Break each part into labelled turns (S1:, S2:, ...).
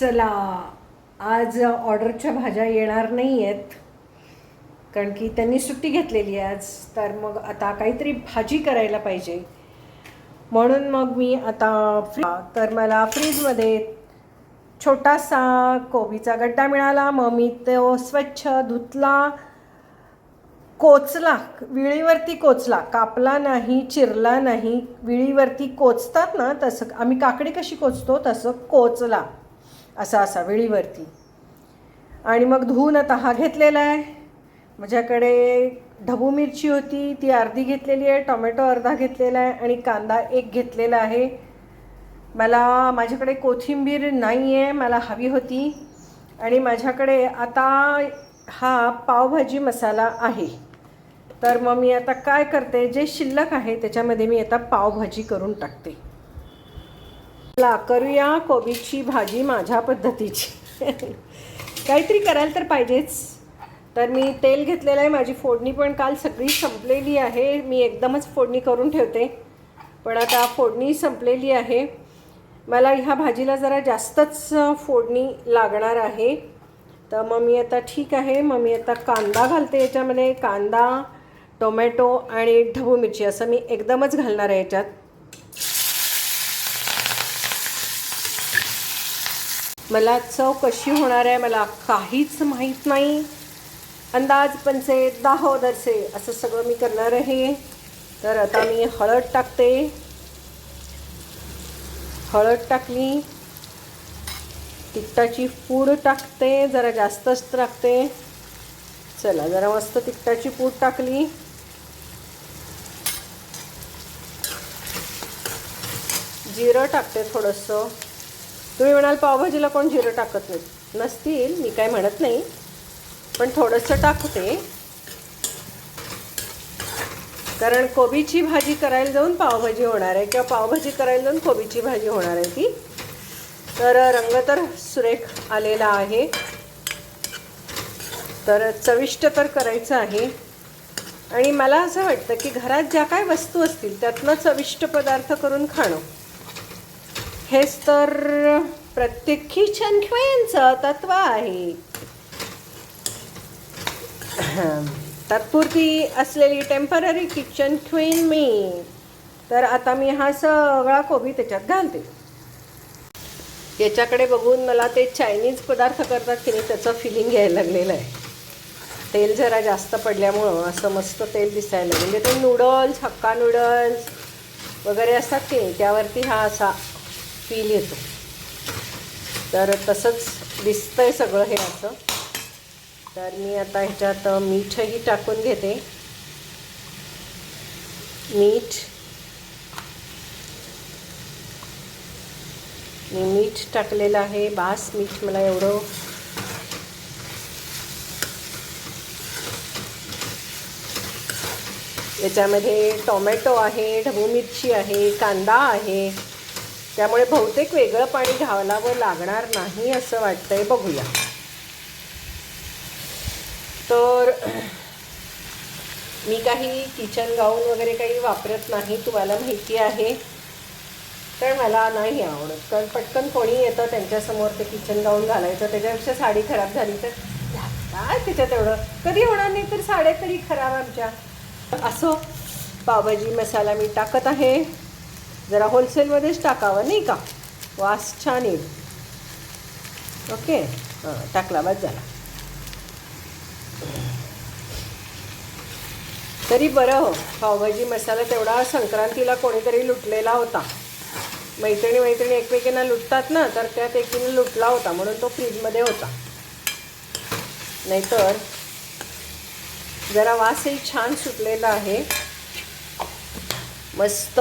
S1: चला आज ऑर्डरच्या भाज्या येणार नाही आहेत कारण की त्यांनी सुट्टी घेतलेली आहे आज. तर मग आता काहीतरी भाजी करायला पाहिजे. म्हणून मग मी आता फ्री तर मला फ्रीजमध्ये छोटासा कोबीचा गड्डा मिळाला. मग मी तो स्वच्छ धुतला. कोचला विळीवरती कोचला. कापला नाही चिरला नाही. विळीवरती कोचतात ना तसं आम्ही काकडी कशी कोचतो तसं कोचला. असा असा वेळीवरती. आणि मग धुवून आता हा घेतलेला आहे. माझ्याकडे ढबू मिरची होती ती अर्धी घेतलेली आहे टोमॅटो अर्धा घेतलेला आहे आणि कांदा एक घेतलेला आहे. मला माझ्याकडे कोथिंबीर नाही आहे मला हवी होती. आणि माझ्याकडे आता हा पावभाजी मसाला आहे. तर मग मी आता काय करते जे शिल्लक आहे त्याच्यामध्ये मी आता पावभाजी करून टाकते. ला करूया कोबीची भाजी माझ्या पद्धतीची. काहीतरी करायला तर पाहिजेच. तर मी तेल घेतलेलं आहे माझी फोडणी पण काल सगळी संपलेली आहे. मी एकदमच फोडणी करून ठेवते. पण आता फोडणी संपलेली आहे. मला ह्या भाजीला जरा जास्तच फोडणी लागणार आहे. तर मग मी आता ठीक आहे. मग मी आता कांदा घालते याच्यामध्ये. कांदा टोमॅटो आणि ढबू मिरची असं मी एकदमच घालणार आहे याच्यात. मला चव कशी होणार आहे मला काहीच माहीत नाही. अंदाज पंचे दाहो दरसे असं सगळं मी करणार आहे. तर आता मी हळद टाकते. हळद टाकली. तिखटाची पूड टाकते जरा जास्तच टाकते. चला जरा मस्त तिखटाची पूड टाकली. जिरं टाकते थोडंसं. तुम्ही म्हणाल पावभाजीला कोण जिरं टाकत नाही नसतील मी काय म्हणत नाही. पण थोडंसं टाकते. कारण कोबीची भाजी करायला जाऊन पावभाजी होणार आहे किंवा पावभाजी करायला जाऊन कोबीची भाजी होणार आहे ती. तर रंग तर सुरेख आलेला आहे. तर चविष्ट तर करायचं आहे. आणि मला असं वाटतं की घरात ज्या काय वस्तू असतील त्यातनं चविष्ट पदार्थ करून खाणं. हेच तर प्रत्येक किचन क्वेनचं तत्व आहे. तात्पुरती असलेली टेंपररी किचन क्वीन मी. तर आता मी हा सगळा कोबी त्याच्यात घालते. याच्याकडे बघून मला ते चायनीज पदार्थ करतात की नाही त्याचं फिलिंग घ्यायला लागलेलं आहे. तेल जरा जास्त पडल्यामुळं असं मस्त तेल दिसायला म्हणजे ते नूडल्स हक्का नूडल्स वगैरे असतात की नाही त्यावरती हा असा फील येतो. तर तसंच दिसतं आहे सगळं हे असं. तर मी आता ह्याच्यात मीठही टाकून घेते. मीठ. मी मीठ टाकलेलं आहे बास मीठ मला एवढं. याच्यामध्ये टोमॅटो आहे ढबू मिरची आहे कांदा आहे. त्यामुळे बहुतेक वेगळं पाणी घालावं लागणार नाही असं वाटतंय. बघूया. तर मी काही किचन गाऊन वगैरे काही वापरत नाही तुम्हाला माहिती आहे. तर मला नाही आवडत. कारण पटकन कोणी येतं त्यांच्यासमोर ते किचन गाऊन घालायचं त्याच्यापेक्षा साडी खराब झाली तर काय त्याच्यात एवढं? कधी होणार नाही तर साड्या तरी खराब आमच्या. असो पावभाजी मसाला मी टाकत आहे. जरा होलसेलमध्येच टाकावं नाही का? वास छान येईल. ओके? हां टाकला बस झाला. तरी बरं हो पावभाजी मसाला तेवढा संक्रांतीला कोणीतरी लुटलेला होता. मैत्रिणी मैत्रिणी एकमेकींना लुटतात ना तर त्यात एकीने लुटला होता म्हणून तो फ्रीजमध्ये होता. नाहीतर जरा वासही छान सुटलेला आहे. मस्त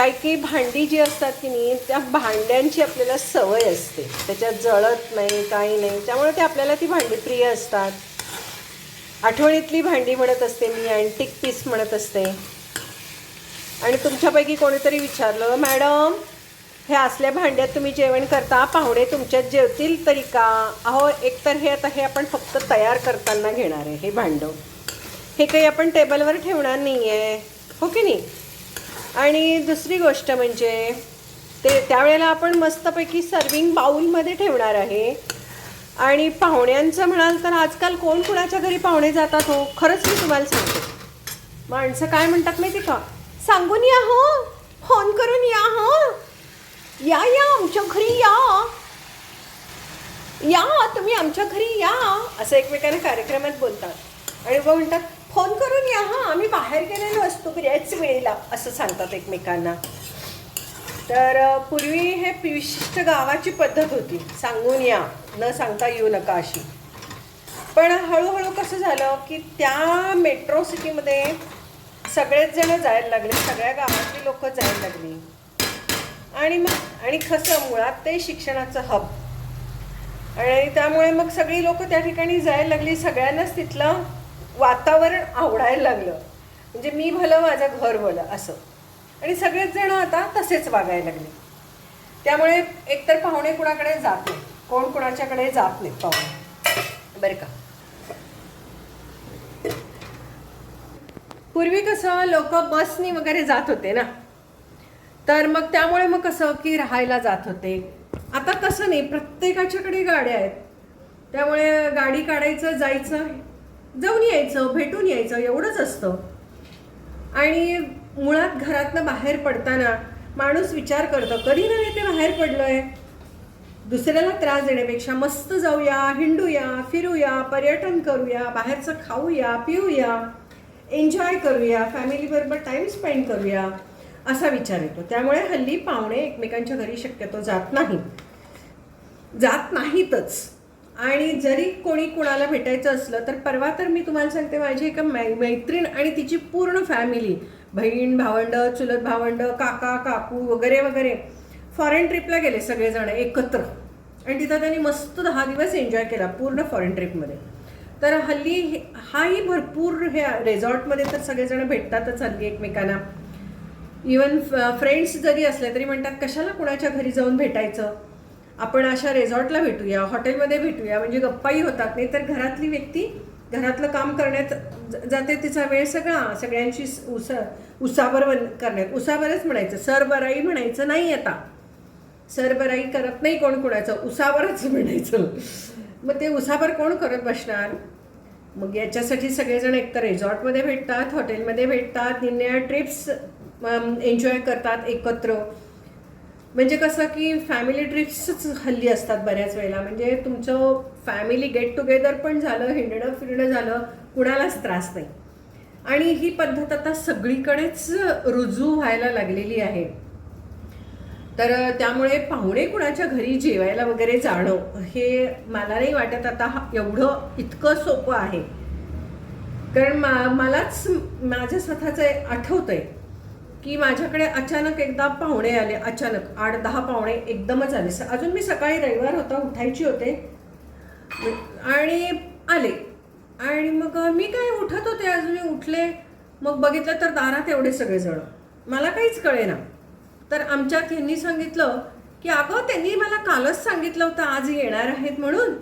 S1: काही काही भांडी जी असतात की नाही त्या भांड्यांची आपल्याला सवय असते. त्याच्यात जळत नाही काही नाही. त्यामुळे ते आपल्याला ती भांडी प्रिय असतात. आठवणीतली भांडी म्हणत असते मी अँटिक पीस म्हणत असते. आणि तुमच्यापैकी कोणीतरी विचारलं मॅडम हे असल्या भांड्यात तुम्ही जेवण करता? पाहुणे तुमच्यात जेवतील तरी का? अहो एकतर हे आता हे आपण फक्त तयार करताना घेणार आहे हे भांडं. हे काही आपण टेबलवर ठेवणार नाही आहे हो की नाही? आणि दुसरी गोष्ट म्हणजे ते त्यावेळेला आपण मस्तपैकी सर्विंग बाउलमध्ये ठेवणार आहे. आणि पाहुण्यांचं म्हणाल तर आजकाल कोण कुणाच्या घरी पाहुणे जातात हो? खरंच मी तुम्हाला सांगते. माणसं काय म्हणतात माहिती का? सांगून या हो. फोन करून या हो. या या आमच्या घरी या. या तुम्ही आमच्या घरी या. असं एकमेकांना कार्यक्रमात बोलतात. आणि मग म्हणतात फोन करून या हा आम्ही बाहेर गेलेलो असतो याच वेळेला असं सांगतात एकमेकांना. तर पूर्वी हे विशिष्ट गावाची पद्धत होती. सांगून या न सांगता येऊ नका अशी. पण हळूहळू कसं झालं की त्या मेट्रो सिटीमध्ये सगळेच जण जायला लागले सगळ्या गावातली लोक जायला लागली. आणि मग आणि कसं मुळात ते शिक्षणाचं हब आणि त्यामुळे मग सगळी लोक त्या ठिकाणी जायला लागली सगळ्यांनाच तिथलं वातावरण आवडायला लागलं. म्हणजे मी भलं माझं घर भलं असं. आणि सगळेच जण आता तसेच वागायला लागले. त्यामुळे एकतर पाहुणे कुणाकडे जात नाही कोण कुणाच्याकडे जात नाही पाहुणे. बरं का. पूर्वी कसं लोक बसनी वगैरे जात होते ना? तर मग त्यामुळे मग कसं की राहायला जात होते. आता तसं नाही. प्रत्येकाच्याकडे गाड्या आहेत. त्यामुळे गाडी काढायचं जायचं जाऊन यायचं भेटून यायचं एवढंच असतं. आणि मुळात घरातनं बाहेर पडताना माणूस विचार करतो कधी नव्हे ते बाहेर पडलोय? दुसऱ्याला त्रास देण्यापेक्षा मस्त जाऊया हिंडूया फिरूया पर्यटन करूया बाहेरचं खाऊया पिऊया एन्जॉय करूया फॅमिलीबरोबर टाईम स्पेंड करूया असा विचार येतो. त्यामुळे हल्ली पाहुणे एकमेकांच्या घरी शक्यतो जात नाही. जात नाहीतच. आणि जरी कोणी कुणाला भेटायचं असलं तर परवा तर मी तुम्हाला सांगते माझी एका मै मैत्रीण आणि तिची पूर्ण फॅमिली बहीण भावंड चुलत भावंड काका काकू वगैरे वगैरे फॉरेन ट्रिपला गेले सगळेजण एकत्र. आणि तिथं त्यांनी मस्त दहा दिवस एन्जॉय केला पूर्ण फॉरेन ट्रिपमध्ये तर हल्ली हे- हाही भरपूर ह्या रेझॉर्टमध्ये तर सगळेजण भेटतातच हल्ली एकमेकांना. इवन फ्रेंड्स जरी असले तरी म्हणतात कशाला कुणाच्या घरी जाऊन भेटायचं? आपण अशा रेझॉर्टला भेटूया हॉटेलमध्ये भेटूया म्हणजे गप्पाही होतात. नाही तर घरातली व्यक्ती घरातलं काम करण्यात ज- जाते तिचा वेळ सगळा सगळ्यांशी स- उसा उसावर बन- करण्यात. उसावरच म्हणायचं. सरबराई म्हणायचं नाही आता. सरबराई करत नाही कोण कोणाचं. उसावरच म्हणायचं. मग ते उसावर कोण करत बसणार? मग याच्यासाठी सगळेजण एकतर रिझॉर्टमध्ये भेटतात हॉटेलमध्ये भेटतात निन्या ट्रिप्स एन्जॉय करतात एकत्र. म्हणजे कसं की फॅमिली ट्रिप्सच हल्ली असतात बऱ्याच वेळेला. म्हणजे तुमचं फॅमिली गेट टुगेदर पण झालं हिंडणं फिरणं झालं कुणालाच त्रास नाही. आणि ही पद्धत आता सगळीकडेच रुजू व्हायला लागलेली आहे. तर त्यामुळे पाहुणे कुणाच्या घरी जेवायला वगैरे जाणं हे मला नाही वाटत आता हा- एवढं इतकं सोपं आहे. कारण मा मलाच माझं स्वतःचं आठवतं आहे की माझ्याकडे अचानक एकदा पाहुणे आले अचानक आठ दहा पाहुणे एकदमच आले. स- अजून मी सकाळी रविवार होता उठायची होते. आणि आले. आणि मग मी काय उठत होते अजून मी उठले. मग बघितलं तर दारात एवढे सगळेजण. मला काहीच कळेना. तर आमच्यात यांनी सांगितलं की अगं त्यांनी मला कालच सांगितलं होतं आज येणार आहेत म्हणून.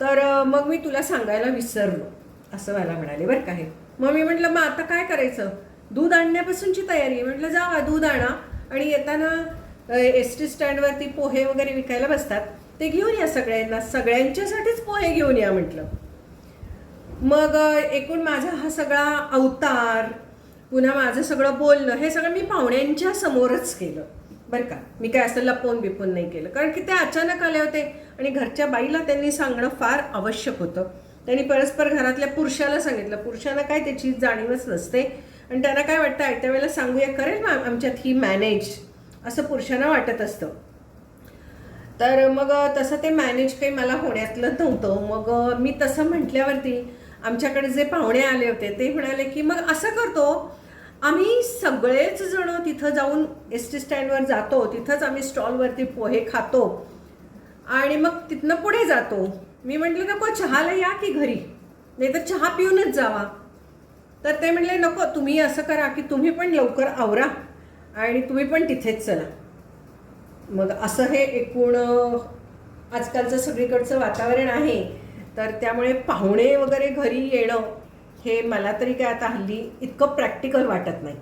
S1: तर मग मी तुला सांगायला विसरलो. असं मला म्हणाले बरं का हे. मग मी म्हटलं मग आता काय करायचं? दूध आणण्यापासूनची तयारी म्हटलं जावा दूध आणा. आणि येताना एस टी स्टँडवरती पोहे वगैरे विकायला बसतात. ते घेऊन या सगळ्यांना. सगळ्यांच्यासाठीच पोहे घेऊन या म्हटलं. मग एकूण माझा हा सगळा अवतार पुन्हा माझं सगळं बोलणं हे सगळं मी पाहुण्यांच्या समोरच केलं. बरं का? मी काय असं लपवून बिपून नाही केलं. कारण की ते अचानक आले होते आणि घरच्या बाईला त्यांनी सांगणं फार आवश्यक होतं. त्यांनी परस्पर घरातल्या पुरुषाला सांगितलं. पुरुषांना काय त्याची जाणीवच नसते. आणि त्यांना काय वाटतं आयत्या वेळेला सांगूया करेल ना आमच्यात ही मॅनेज असं पुरुषांना वाटत असतं. तर मग तसं ते मॅनेज काही मला होण्यातलं नव्हतं. मग मी तसं म्हटल्यावरती आमच्याकडे जे पाहुणे आले होते ते म्हणाले की मग असं करतो आम्ही सगळेच जण तिथं जाऊन एस टी स्टँडवर जातो तिथंच आम्ही स्टॉलवरती पोहे खातो आणि मग तिथनं पुढे जातो. मी म्हटलं नको चहाला या की घरी? नाही तर चहा पिऊनच जावा. तर ते म्हणले नको तुम्ही असं करा की तुम्ही पण लवकर आवरा आणि तुम्ही पण तिथेच चला. मग असं हे एकूण आजकालचं सगळीकडचं वातावरण आहे. तर त्यामुळे पाहुणे वगैरे घरी येणं हे मला तरी काय आता हल्ली इतकं प्रॅक्टिकल वाटत नाही.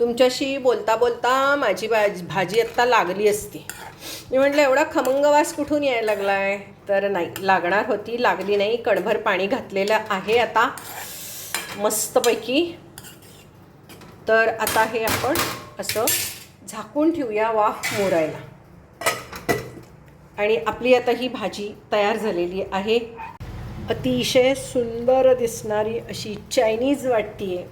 S1: तुमच्याशी बोलता बोलता माझी भाज भाजी आत्ता लागली असती. मी म्हटलं एवढा खमंग वास कुठून यायला लागला आहे तर नाही लागणार होती लागली नाही. कणभर पाणी घातलेलं आहे आता. मस्तपैकी. तर आता हे आपण असं झाकून ठेवूया वाफ मोरायला आणि आपली आता ही भाजी तयार झालेली आहे. अतिशय सुंदर दिसणारी अशी चायनीज वाटतीये.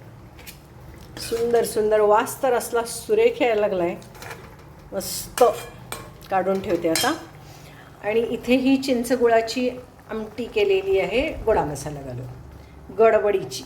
S1: सुंदर सुंदर वास तर असला सुरेख यायला लागला आहे मस्त काढून ठेवते आता. आणि इथे ही चिंचगुळाची आमटी केलेली आहे गोडा मसाला घालून. गडबडीची.